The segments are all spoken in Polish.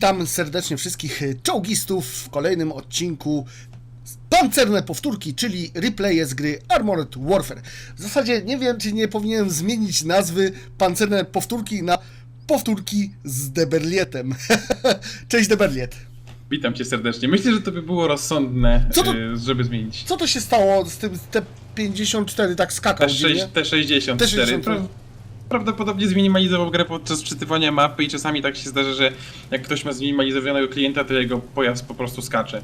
Witam serdecznie wszystkich y, czołgistów w kolejnym odcinku Pancerne powtórki, czyli replaye z gry Armored Warfare. W zasadzie nie wiem, czy nie powinienem zmienić nazwy Pancerne powtórki na powtórki z Deberlietem. Cześć Deberliet. Witam cię serdecznie. Myślę, że to by było rozsądne, to- e, żeby zmienić. Co to się stało z tym te 54 tak skakał Te? 6, te 64. Te 64. Pra- Prawdopodobnie zminimalizował grę podczas czytywania mapy i czasami tak się zdarza, że jak ktoś ma zminimalizowanego klienta, to jego pojazd po prostu skacze.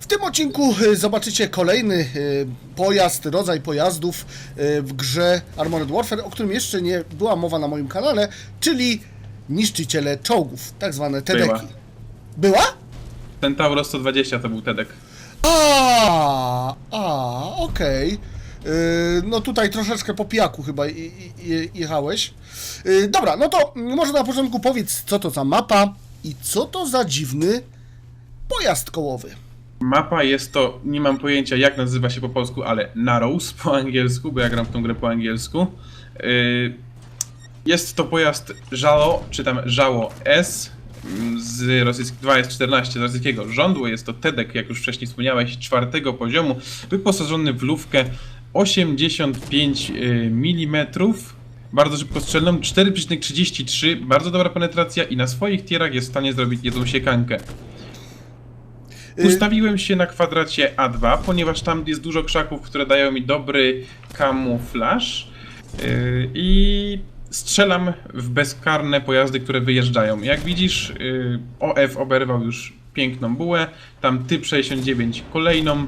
W tym odcinku y, zobaczycie kolejny y, pojazd, rodzaj pojazdów y, w grze Armored Warfare, o którym jeszcze nie była mowa na moim kanale, czyli niszczyciele czołgów, tak zwane TDki. Była. Była? Centauro 120 to był Tedek. A, a, okej. Yy, No tutaj troszeczkę po pijaku chyba jechałeś. Yy, Dobra, no to może na początku powiedz, co to za mapa i co to za dziwny pojazd kołowy. Mapa jest to, nie mam pojęcia jak nazywa się po polsku, ale Narrows po angielsku, bo ja gram w tą grę po angielsku. Yy, Jest to pojazd Żalo, czy tam Żało S mm, z rosyjskiego 2S14 z rosyjskiego rządu. Jest to TEDek, jak już wcześniej wspomniałeś, czwartego poziomu, wyposażony w lufkę 85 mm. Bardzo szybko strzelną, 4,33, bardzo dobra penetracja i na swoich tierach jest w stanie zrobić jedną siekankę. Yy, Ustawiłem się na kwadracie A2, ponieważ tam jest dużo krzaków, które dają mi dobry kamuflaż yy, i strzelam w bezkarne pojazdy, które wyjeżdżają. Jak widzisz, yy, OF oberwał już piękną bułę, tam typ 69 kolejną.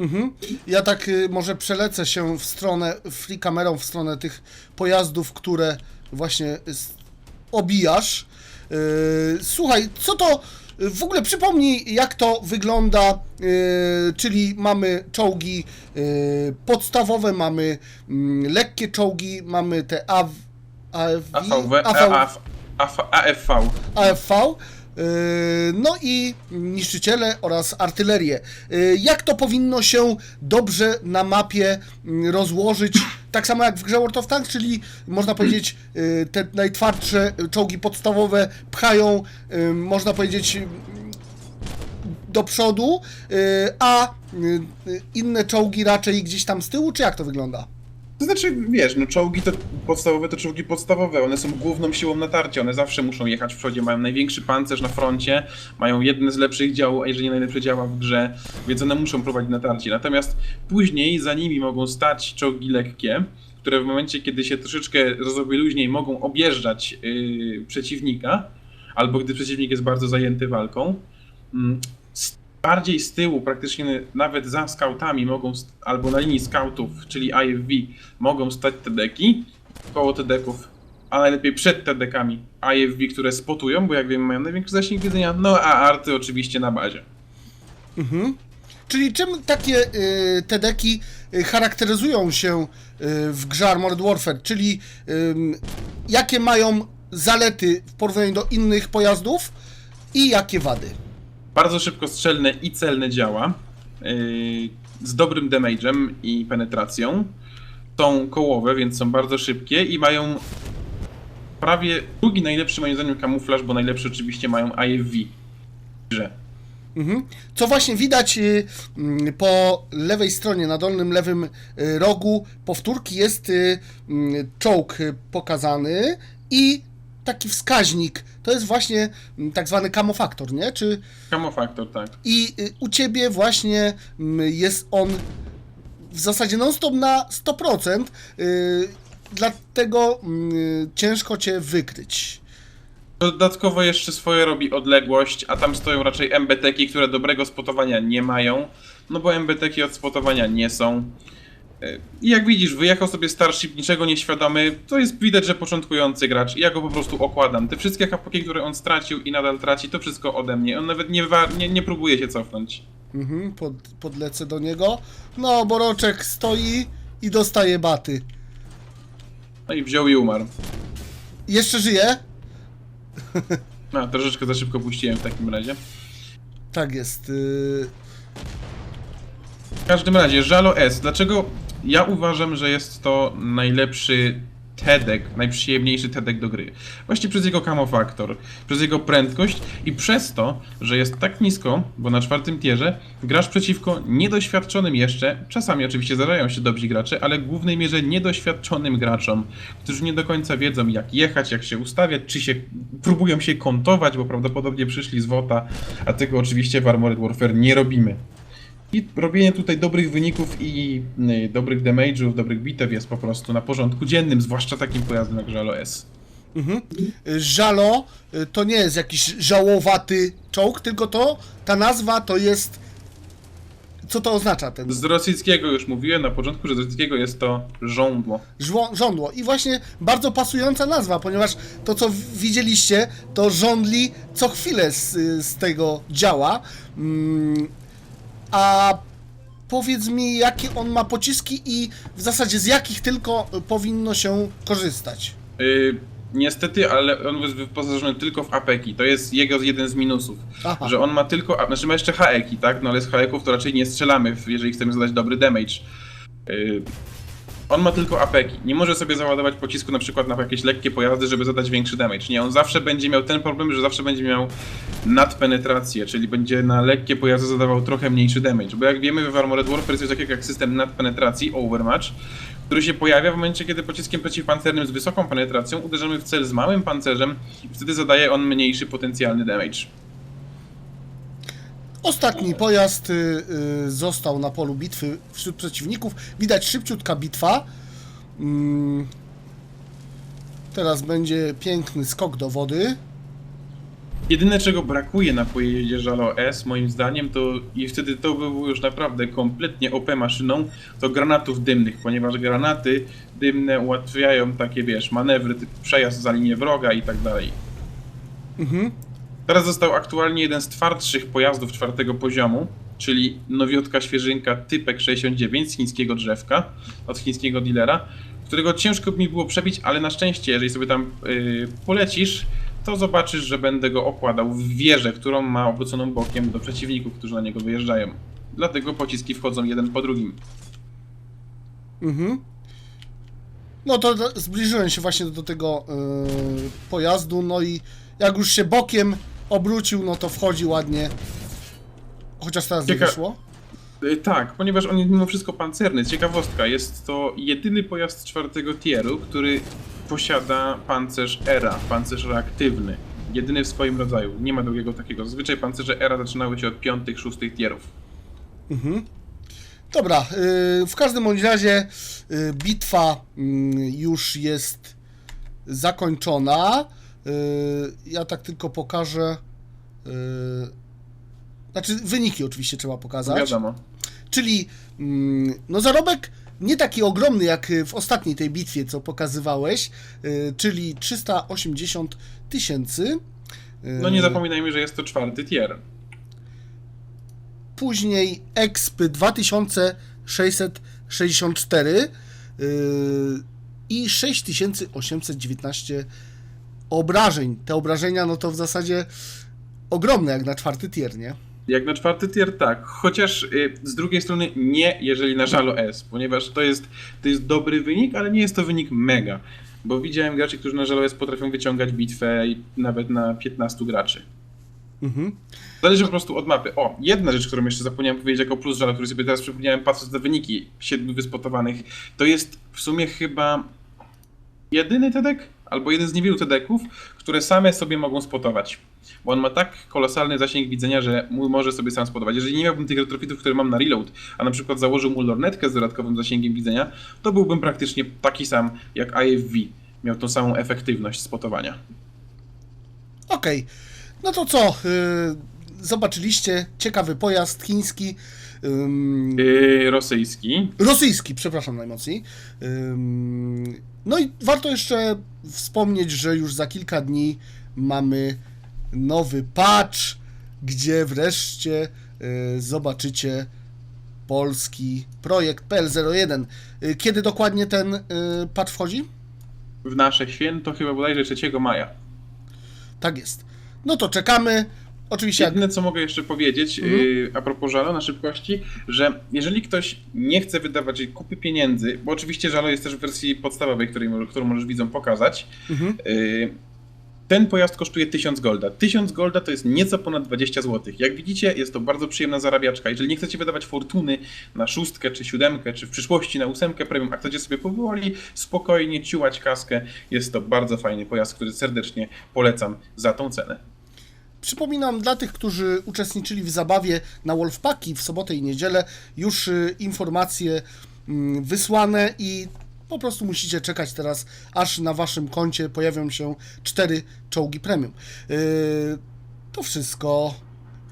Mhm. Ja tak y, może przelecę się w stronę, free kamerą w stronę tych pojazdów, które właśnie s- obijasz. Yy, słuchaj, co to y, w ogóle przypomnij, jak to wygląda, yy, czyli mamy czołgi yy, podstawowe, mamy mm, lekkie czołgi, mamy te AW, AFV, AV, AF, AFV. AFV, no i niszczyciele oraz artylerię. Yy, Jak to powinno się dobrze na mapie mm, rozłożyć, tak samo jak w grze World of Tanks, czyli można powiedzieć yy, te najtwardsze czołgi podstawowe pchają, yy, można powiedzieć yy, do przodu, yy, a yy, inne czołgi raczej gdzieś tam z tyłu, czy jak to wygląda? To znaczy, wiesz, no czołgi to podstawowe to czołgi podstawowe, one są główną siłą natarcia, one zawsze muszą jechać w przodzie, mają największy pancerz na froncie, mają jedne z lepszych działów, a jeżeli nie najlepsze działa w grze, więc one muszą prowadzić natarcie. Natomiast później za nimi mogą stać czołgi lekkie, które w momencie, kiedy się troszeczkę rozrobi luźniej, mogą objeżdżać yy, przeciwnika, albo gdy przeciwnik jest bardzo zajęty walką. Bardziej z tyłu, praktycznie nawet za skautami mogą, albo na linii skautów, czyli IFV, mogą stać TDeki, koło TDków, a najlepiej przed TDkami IFV, które spotują, bo jak wiemy mają największy zasięg widzenia, no a arty oczywiście na bazie. Mhm. Czyli czym takie y, TDki y, charakteryzują się y, w grze Armored Warfare? Czyli ym, jakie mają zalety w porównaniu do innych pojazdów i jakie wady? Bardzo szybko strzelne i celne działa, yy, z dobrym damage'em i penetracją. Są kołowe, więc są bardzo szybkie i mają prawie drugi najlepszy moim zdaniem kamuflaż, bo najlepszy oczywiście mają IFV. Mhm. Co właśnie widać y, mm, po lewej stronie, na dolnym lewym y, rogu powtórki jest mm, czołg pokazany i taki wskaźnik. To jest właśnie mm, tak zwany kamofaktor, nie? Czy Kamofaktor, tak. I y, u ciebie właśnie mm, jest on w zasadzie non-stop na 100%, y, dlatego mm, ciężko cię wykryć. Dodatkowo jeszcze swoje robi odległość, a tam stoją raczej MBTki, które dobrego spotowania nie mają, no bo MBTki od spotowania nie są. Yy, I jak widzisz, wyjechał sobie Starship niczego nieświadomy, to jest widać, że początkujący gracz. I ja go po prostu okładam. Te wszystkie hapaki, które on stracił i nadal traci, to wszystko ode mnie. On nawet nie, nie, nie próbuje się cofnąć. Mhm, pod, podlecę do niego. No, Boroczek stoi i dostaje baty. No i wziął i umarł. Jeszcze żyje? No, troszeczkę za szybko puściłem w takim razie. Tak jest. Y, W każdym razie, Żalo S. Dlaczego ja uważam, że jest to najlepszy TEDek, najprzyjemniejszy TEDek do gry. Właśnie przez jego camo factor, przez jego prędkość i przez to, że jest tak nisko, bo na czwartym tierze grasz przeciwko niedoświadczonym jeszcze, czasami oczywiście zdarzają się dobrzy gracze, ale w głównej mierze niedoświadczonym graczom, którzy nie do końca wiedzą jak jechać, jak się ustawiać, czy się próbują się kontować, bo prawdopodobnie przyszli z WOTA, a tego oczywiście w Armored Warfare nie robimy. I robienie tutaj dobrych wyników i y, dobrych damage'ów, dobrych bitew jest po prostu na porządku dziennym, zwłaszcza takim pojazdem jak Żalo S. Mhm. Żalo y, to nie jest jakiś żałowaty czołg, tylko to, ta nazwa to jest... Co to oznacza ten Z rosyjskiego już mówiłem na początku, że z rosyjskiego jest to żądło. żło- żądło? I właśnie bardzo pasująca nazwa, ponieważ to co widzieliście, to żądli co chwilę z, z tego działa. Mm, a powiedz mi, jakie on ma pociski i w zasadzie z jakich tylko powinno się korzystać? Y, niestety, ale on jest wyposażony tylko w apeki. To jest jego jeden z minusów. Aha. Że on ma tylko. a- Znaczy ma jeszcze haeki, tak? No ale z haeków to raczej nie strzelamy, jeżeli chcemy zadać dobry damage. Y, on ma tylko apeki. Nie może sobie załadować pocisku na przykład na jakieś lekkie pojazdy, żeby zadać większy damage. Nie, on zawsze będzie miał ten problem, że zawsze będzie miał nadpenetrację, czyli będzie na lekkie pojazdy zadawał trochę mniejszy damage. Bo jak wiemy w Armored Warfare jest takiego jak system nadpenetracji, overmatch, który się pojawia w momencie, kiedy pociskiem przeciwpancernym z wysoką penetracją uderzamy w cel z małym pancerzem i wtedy zadaje on mniejszy potencjalny damage. Ostatni pojazd y, y, został na polu bitwy wśród przeciwników. Widać szybciutka bitwa. Mm. Teraz będzie piękny skok do wody. Jedyne czego brakuje na pojeździe Żalo S moim zdaniem to i wtedy to by było już naprawdę kompletnie OP maszyną to granatów dymnych, ponieważ granaty dymne ułatwiają takie wiesz manewry typu przejazd za linię wroga i tak dalej. Mhm. Teraz został aktualnie jeden z twardszych pojazdów czwartego poziomu, czyli nowiotka świeżynka Typek 69 z chińskiego drzewka, od chińskiego dealera, którego ciężko mi było przebić, ale na szczęście, jeżeli sobie tam yy, polecisz, to zobaczysz, że będę go okładał w wieżę, którą ma obróconą bokiem do przeciwników, którzy na niego wyjeżdżają. Dlatego pociski wchodzą jeden po drugim. Mhm. No to zbliżyłem się właśnie do tego y, pojazdu, no i jak już się bokiem obrócił, no to wchodzi ładnie. Chociaż teraz nie Cieka- wyszło. Y, Tak, ponieważ on jest mimo wszystko pancerny. Ciekawostka, jest to jedyny pojazd czwartego tieru, który posiada pancerz ERA, pancerz reaktywny. Jedyny w swoim rodzaju. Nie ma drugiego takiego. Zazwyczaj pancerze ERA zaczynały się od piątych, szóstych tierów. Mhm. Dobra, y, w każdym bądź razie y, bitwa mm, już jest zakończona. Y, Ja tak tylko pokażę. y, Znaczy, wyniki oczywiście trzeba pokazać. Wiadomo. Czyli mm, no zarobek nie taki ogromny jak w ostatniej tej bitwie, co pokazywałeś, y, czyli 380 tysięcy. No nie zapominajmy, że jest to czwarty tier. Później expy 2664 y, i 6819 obrażeń. Te obrażenia, no to w zasadzie ogromne jak na czwarty tier, nie? Jak na czwarty tier tak, chociaż y, z drugiej strony nie, jeżeli na Żalo S, ponieważ to jest, to jest dobry wynik, ale nie jest to wynik mega. Bo widziałem graczy, którzy na Żalo S potrafią wyciągać bitwę i nawet na 15 graczy. Mhm. Zależy po prostu od mapy. O, jedna rzecz, którą jeszcze zapomniałem powiedzieć jako plus Żala, który sobie teraz przypomniałem patrząc na wyniki siedmiu wyspotowanych, to jest w sumie chyba jedyny TEDek, albo jeden z niewielu TEDeków, które same sobie mogą spotować. Bo on ma tak kolosalny zasięg widzenia, że może sobie sam spotować. Jeżeli nie miałbym tych retrofitów, które mam na reload, a na przykład założył mu lornetkę z dodatkowym zasięgiem widzenia, to byłbym praktycznie taki sam jak IFV. Miał tą samą efektywność spotowania. Okej, no to co? y, zobaczyliście ciekawy pojazd chiński. ym, Yy, rosyjski. rosyjski, przepraszam najmocniej. Ym, No i warto jeszcze wspomnieć, że już za kilka dni mamy nowy patch, gdzie wreszcie y, zobaczycie polski projekt PL01. Y, Kiedy dokładnie ten y, patch wchodzi? w nasze święto, chyba bodajże 3 maja. Tak jest. No to czekamy. Oczywiście, Jedyne, co mogę jeszcze powiedzieć Mhm. y, a propos Żalo na szybkości, że jeżeli ktoś nie chce wydawać kupy pieniędzy, bo oczywiście Żalo jest też w wersji podstawowej, której, którą możesz widzom pokazać, Mhm. y, ten pojazd kosztuje 1000 golda. 1000 golda to jest nieco ponad 20 zł. Jak widzicie, jest to bardzo przyjemna zarabiaczka. Jeżeli nie chcecie wydawać fortuny na szóstkę czy siódemkę, czy w przyszłości na ósemkę premium, a chcecie sobie powoli, spokojnie ciułać kaskę, jest to bardzo fajny pojazd, który serdecznie polecam za tą cenę. Przypominam dla tych, którzy uczestniczyli w zabawie na Wolfpaki w sobotę i niedzielę, już y, informacje mm, wysłane i po prostu musicie czekać teraz, aż na waszym koncie pojawią się cztery czołgi premium. Yy, to wszystko.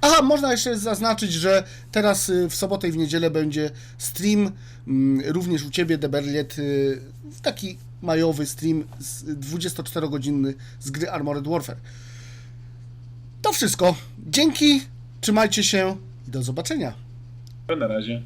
Aha, można jeszcze zaznaczyć, że teraz y, w sobotę i w niedzielę będzie stream, mm, również u Ciebie, Deberliet, y, taki majowy stream z 24-godzinny z gry Armored Warfare. To wszystko. Dzięki, trzymajcie się i do zobaczenia. Na razie.